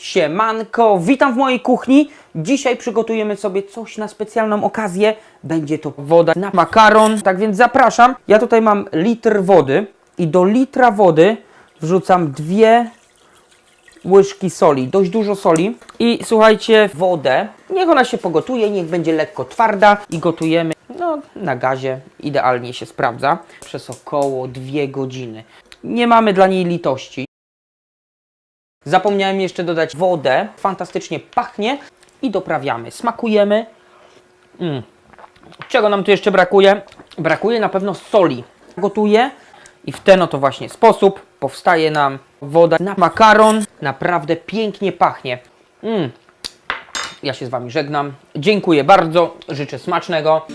Siemanko, witam w mojej kuchni. Dzisiaj przygotujemy sobie coś na specjalną okazję. Będzie to woda na makaron, tak więc zapraszam. Ja tutaj mam litr wody i do litra wody wrzucam dwie łyżki soli, dość dużo soli. I słuchajcie, wodę, niech ona się pogotuje, niech będzie lekko twarda i gotujemy no, na gazie, idealnie się sprawdza, przez około dwie godziny. Nie mamy dla niej litości. Zapomniałem jeszcze dodać wodę, fantastycznie pachnie i doprawiamy, smakujemy. Mm. Czego nam tu jeszcze brakuje? Brakuje na pewno soli. Gotuję i w ten oto właśnie sposób powstaje nam woda na makaron. Naprawdę pięknie pachnie. Mm. Ja się z Wami żegnam. Dziękuję bardzo. Życzę smacznego.